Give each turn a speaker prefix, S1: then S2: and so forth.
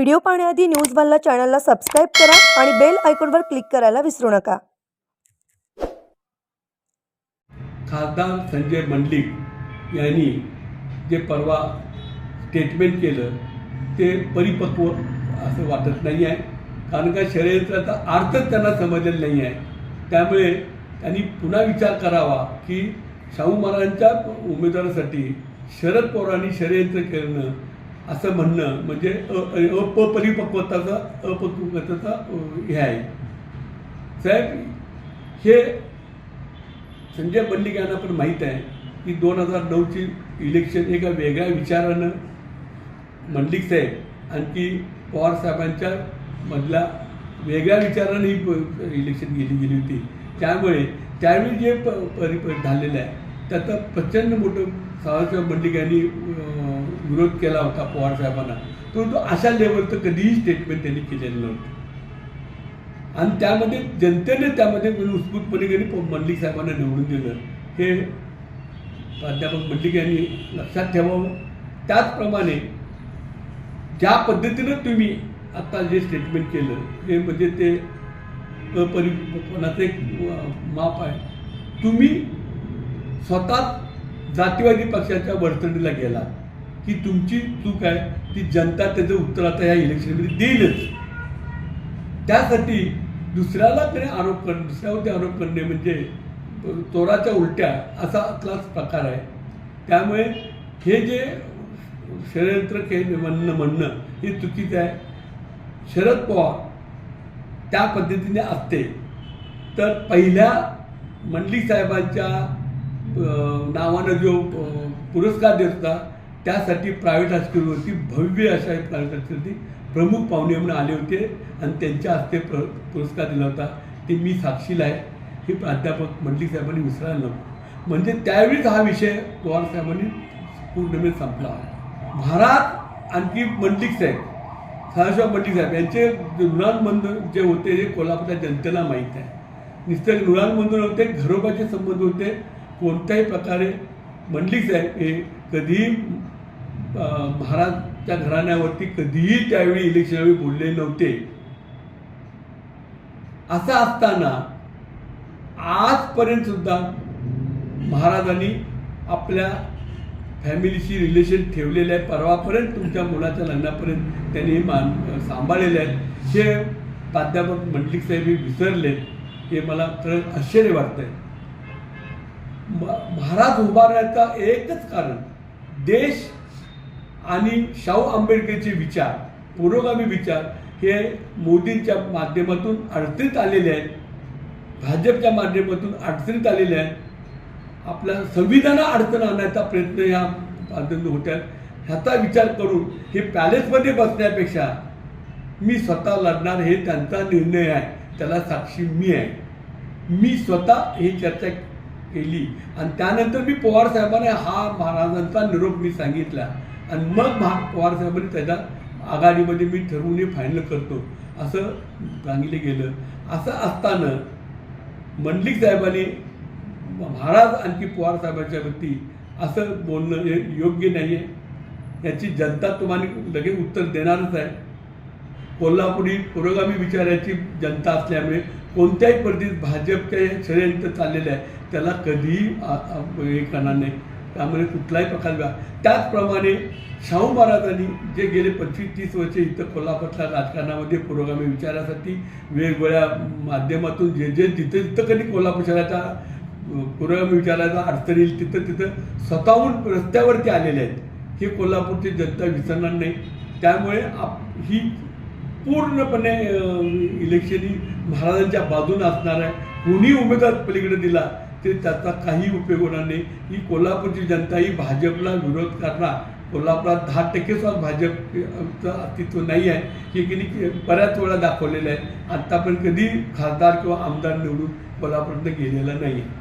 S1: Video पाहण्याआधी news वनला चॅनलला सबस्क्राईब करा आणि बेल आयकॉनवर क्लिक करायला विसरू नका.
S2: खासदार संजय मंडलिक यांनी जे परवा स्टेटमेंट केलं ते परिपक्व असं वाटत नाही आहे. कारण का षडयंत्राचा अर्थच त्यांना समजलेला नाही आहे. त्यामुळे त्यांनी पुन्हा विचार करावा की शाहू महाराजांच्या उमेदवारासाठी शरद पवारांनी षडयंत्र करणं असं म्हणणं म्हणजे अपरिपक्वताचा अपरिपक्वताचा हे आहे. साहेब हे संजय मंडिक यांना पण माहीत आहे की दोन हजार नऊची इलेक्शन एका वेगळ्या विचारानं मंडलिक साहेब. आणखी पवार साहेबांच्या मधल्या वेगळ्या विचारानं ही इलेक्शन गेली गेली होती. त्यामुळे त्यावेळी जे प परि प- झालेलं आहे त्याचा प्रचंड मोठं सावरसाहेब बंडिक यांनी विरोध केला होता पवार साहेबांना. परंतु अशा लेवलचं कधीही स्टेटमेंट त्यांनी केलेलं नव्हतं. आणि त्यामध्ये जनतेने त्यामध्ये म्हणजे उत्स्फूर्तपणे त्यांनी मल्लिक साहेबांना निवडून दिलं. हे प्राध्यापक मल्लिक यांनी लक्षात ठेवावं. त्याचप्रमाणे ज्या पद्धतीनं तुम्ही आता जे स्टेटमेंट केलं हे म्हणजे ते अपरिपणाचं एक माप आहे. तुम्ही स्वतः जातीवादी पक्षाच्या वर्तणीला गेला. की तुमची चूक आहे ती जनता त्याचं उत्तर आता या इलेक्शनमध्ये देईलच. त्यासाठी दुसऱ्याला तरी आरोप करणं दुसऱ्यावरती आरोप करणे म्हणजे चोराच्या उलट्या असा आतलाच प्रकार आहे. त्यामुळे हे जे षडयंत्र के म्हणणं म्हणणं हे चुकीचं आहे. शरद पवार त्या पद्धतीने असते. तर पहिल्या मंडलिक साहेबांच्या नावानं जो पुरस्कार देत होता त्यासाठी प्रायव्हेट हॉस्पिटलवरती भव्य अशा प्रायव्हेट हॉस्पिटलवरती प्रमुख पाहुणे म्हणून आले होते आणि त्यांच्या हस्ते प्र पुरस्कार दिला होता. ते मी साक्षीला आहे. हे प्राध्यापक मंडलिक साहेबांनी विसरायला नको. म्हणजे त्यावेळीच हा विषय पवार साहेबांनी पूर्णपणे संपला. महाराज आणखी मंडलिक साहेब सदाशिव मंडलिक साहेब यांचे नुरानबंध जे होते हे कोल्हापूरच्या जनतेला माहीत आहे. नुसते नुरानबंध होते घरोबाचे संबंध होते कोणत्याही प्रकारे मंडलिक साहेब हे कधीही महाराजच्या घराण्यावरती कधीही त्यावेळी इलेक्शनवेळी बोलले नव्हते. असं असताना आजपर्यंत सुद्धा महाराजांनी आपल्या फॅमिलीशी रिलेशन ठेवलेलं आहे. परवापर्यंत तुमच्या मुलाच्या लग्नापर्यंत त्यांनी मान सांभाळलेले आहेत. हे प्राध्यापक मंडलिक साहेब हे विसरले हे मला खरंच आश्चर्य वाटतं आहे महाराज उभारण्याचा एकच कारण देश आणि शाहू आंबेडकरचे विचार पुरोगामी विचार हे मोदींच्या माध्यमातून अडचणीत आलेले आहेत. भाजपच्या माध्यमातून अडचणीत आलेले आहेत. आपल्या संविधाना अडचण आणण्याचा प्रयत्न या पद्धतीने होत्या ह्याचा विचार करून हे पॅलेसमध्ये बसण्यापेक्षा मी स्वतः लढणार हे त्यांचा निर्णय आहे. त्याला साक्षी मी आहे. मी स्वतः ही चर्चा केली. आणि त्यानंतर मी पवार साहेबांना हा महाराजांचा निरोप मी सांगितला. आणि मग महा पवार साहेबांनी त्याच्या आघाडीमध्ये मी ठरवून हे फायनल करतो. असं सांगितलं गेलं. असं असताना मंडलिक साहेबांनी महाराज आणखी पवार साहेबांच्या वरती असं बोलणं हे योग्य नाही आहे याची जनता तुम्हाला लगेच उत्तर देणारच आहे. कोल्हापुरी पुरोगामी विचाराची जनता असल्यामुळे कोणत्याही परिस्थितीत भाजपचे षडयंत्र चाललेलं आहे त्याला कधीही आ- हे करणार नाही. त्यामुळे कुठलाही प्रकार व्या- त्याचप्रमाणे शाहू महाराजांनी जे गेले पंचवीस तीस वर्ष इथं कोल्हापूरच्या राजकारणामध्ये पुरोगामी विचारासाठी वेगवेगळ्या माध्यमातून जे जे जिथं जिथं कधी कोल्हापूर शहराच्या पुरोगामी विचाराचा अडचण येईल तिथं तिथं स्वतःहून रस्त्यावरती आलेले आहेत. हे कोल्हापूरची जनता विसरणार नाही. त्यामुळे आप ही पूर्णपणे इलेक्शनी इलेक्शन महाराजांच्या बाजूने असणार आहे. कोणी उमेदवार पलीकडे दिला तरी त्याचा काही उपयोग होणार नाही. ही कोल्हापूरची जनता ही भाजपला विरोध करणार. कोल्हापुरात दहा टक्केसुद्धा भाजपचं अस्तित्व नाही आहे. हे की नाही बऱ्याच वेळा दाखवलेलं आहे. आत्तापर्यंत कधी खासदार किंवा आमदार निवडून कोल्हापूरनं गेलेला नाही. आहे